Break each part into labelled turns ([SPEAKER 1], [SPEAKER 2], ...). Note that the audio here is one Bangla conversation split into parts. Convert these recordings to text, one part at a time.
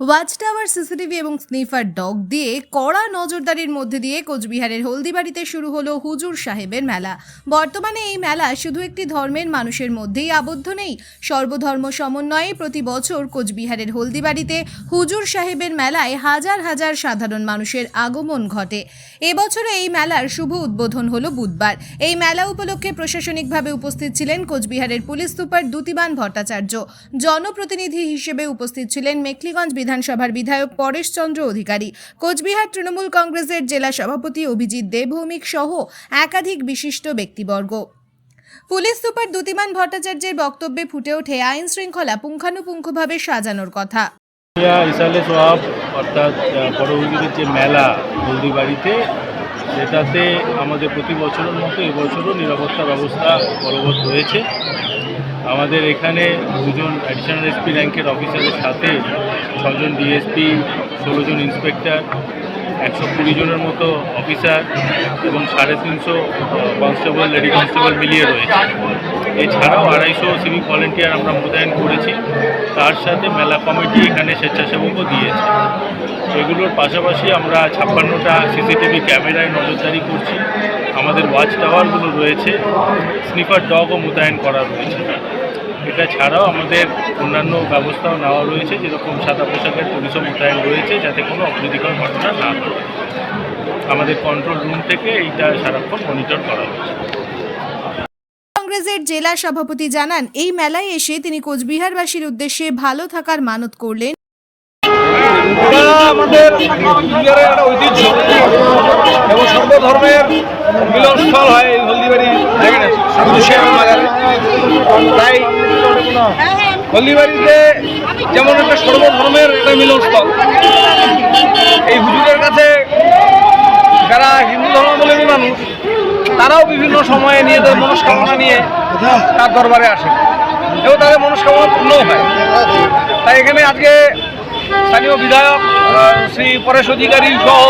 [SPEAKER 1] ওয়াচ টাওয়ার সিসিটিভি এবং স্নিফার ডগ দিয়ে কড়া নজরদারির মধ্যে দিয়ে কোচবিহারের হলদিবাড়িতে শুরু হলো হুজুর সাহেবের মেলা। বর্তমানে এই মেলা শুধু একটি ধর্মের মানুষের মধ্যেই আবদ্ধ নেই। সর্বধর্ম সমন্বয়ে প্রতি বছর কোচবিহারের হলদিবাড়িতে হুজুর সাহেবের মেলায় হাজার হাজার সাধারণ মানুষের আগমন ঘটে। এবছরে এই মেলার শুভ উদ্বোধন হলো বুধবার। এই মেলা উপলক্ষে প্রশাসনিকভাবে উপস্থিত ছিলেন কোচবিহারের পুলিশ সুপার দ্যুতিবান ভট্টাচার্য। জনপ্রতিনিধি হিসেবে উপস্থিত ছিলেন মেখলিগঞ্জ বিধানসভার বিধায়ক পরেশ চন্দ্র অধিকারী। কোচবিহার তৃণমূল কংগ্রেসের জেলা সভাপতি অভিজিৎ দেবভৌমিক সহ একাধিক বিশিষ্ট ব্যক্তিবর্গ। পুলিশ সুপার দ্যুতিমান ভট্টাচার্যের বক্তব্যে ফুটে ওঠে আইন শৃঙ্খলা পুঙ্খানুপুঙ্খভাবে সাজানোর কথা।
[SPEAKER 2] ইসালে অর্থাৎ যে মেলা সেটাতে আমাদের প্রতি বছরের মতো এবছরও নিরাপত্তা ব্যবস্থা বলবৎ রয়েছে। আমাদের এখানে দুজন অ্যাডিশনাল এসপি র্যাঙ্কের অফিসারের সাথে ছজন ডিএসপি ষোলো জন ইন্সপেক্টর একশো কুড়ি জনের মতো অফিসার এবং সাড়ে তিনশো কনস্টেবল লেডি কনস্টেবল মিলিয়ে রয়েছে। এছাড়াও আড়াইশো সিভিক ভলেন্টিয়ার আমরা মোতায়েন করেছি। তার সাথে মেলা কমিটি এখানে স্বেচ্ছাসেবকও দিয়েছে। এগুলোর পাশাপাশি আমরা ছাপ্পান্নটা সিসিটিভি ক্যামেরায় নজরদারি করছি। আমাদের ওয়াচ টাওয়ারগুলো রয়েছে স্নিফার ডগও মোতায়েন করা রয়েছে। এটা ছাড়াও আমাদের অন্যান্য ব্যবস্থাও নেওয়া রয়েছে যেরকম সাদা পোশাকের পুলিশও মোতায়েন রয়েছে যাতে কোনো অপ্রীতিকর ঘটনা না ঘটে। আমাদের কন্ট্রোল রুম থেকে এইটা সারাক্ষণ মনিটর করা হচ্ছে।
[SPEAKER 1] কংগ্রেসের জেলা সভাপতি জানান এই মেলায় এসে তিনি কোচবিহারবাসীর উদ্দেশ্যে ভালো থাকার মানত করলেন।
[SPEAKER 3] আমাদের কুচবিহারের একটা ঐতিহ্য এবং সর্বধর্মের মিলনস্থল হয় এই হলদিবাড়ি তাই হলদিবাড়িতে যেমন একটা সর্বধর্মের একটা মিলনস্থল, এই হুজুরের কাছে যারা হিন্দু ধর্মাবলম্বী মানুষ, তারাও বিভিন্ন সময়ে নিজেদের মনস্কামনা নিয়ে তার দরবারে আসে এবং তাদের মনস্কামনা পূর্ণও হয়। তাই এখানে আজকে স্থানীয় বিধায়ক শ্রী পরেশ অধিকারী সহ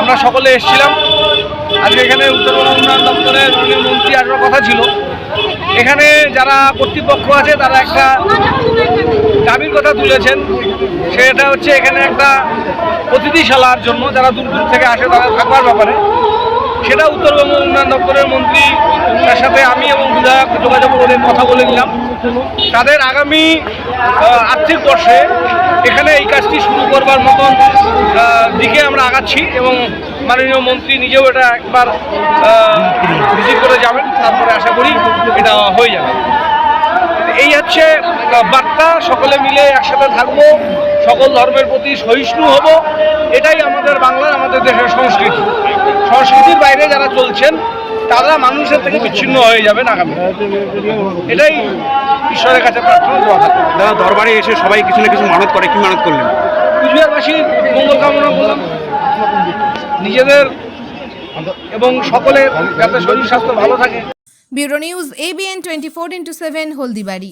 [SPEAKER 3] আমরা সকলে এসেছিলাম। আজকে এখানে উত্তরবঙ্গ উন্নয়ন দপ্তরের মাননীয় মন্ত্রী আসার কথা ছিল। এখানে যারা কর্তৃপক্ষ আছে, তারা একটা দাবির কথা তুলেছেন। সেটা হচ্ছে এখানে একটা অতিথিশালার জন্য যারা দূর দূর থেকে আসে তারা থাকবার ব্যাপারে। সেটা উত্তরবঙ্গ উন্নয়ন দপ্তরের মন্ত্রী, তার সাথে আমি এবং বিধায়ক যোগাযোগ করে কথা বলে নিলাম। তাদের আগামী আর্থিক বর্ষে এখানে এই কাজটি শুরু করবার মতন দিকে আমরা আগাচ্ছি এবং মাননীয় মন্ত্রী নিজেও এটা একবার ভিজিট করে যাবেন। তারপরে আশা করি এটা হয়ে যাবে। এই হচ্ছে বার্তা। সকলে মিলে একসাথে থাকব। সকল ধর্মের প্রতি সহিষ্ণু হব। এটাই আমাদের বাংলার, আমাদের দেশের সংস্কৃতি। সংস্কৃতির বাইরে যারা চলছেন তারা মানুষের থেকে বিচ্ছিন্ন হয়ে যাবেন আগামী এটাই ঈশ্বরের কাছে প্রার্থনা
[SPEAKER 4] দাদা দরবারে এসে সবাই কিছু না কিছু মানত করে কি মানত করলেন?
[SPEAKER 3] কুচবিহারবাসীর মঙ্গল কামনা করলাম। নিজেদের এবং সকলের যাতে শরীর স্বাস্থ্য ভালো থাকে।
[SPEAKER 1] Bureau news ABN twenty four into seven Haldibari.